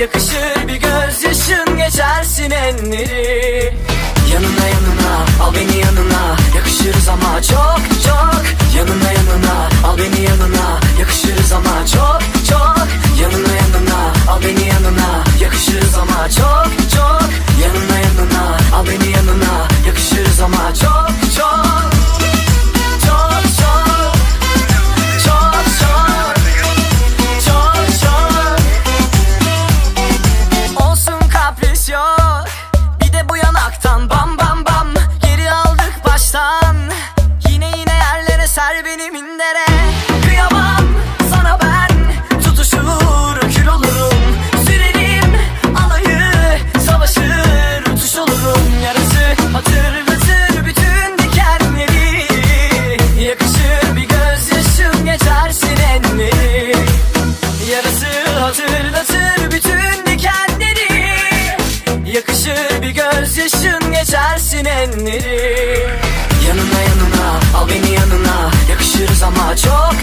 yakışır bir gözyaşın geçersin enleri. Yanına yanına al beni yanına. Yakışırız ama çok çok. Yakışır bir gözyaşın geçersin enleri Yanına yanına al beni yanına. Yakışırız ama çok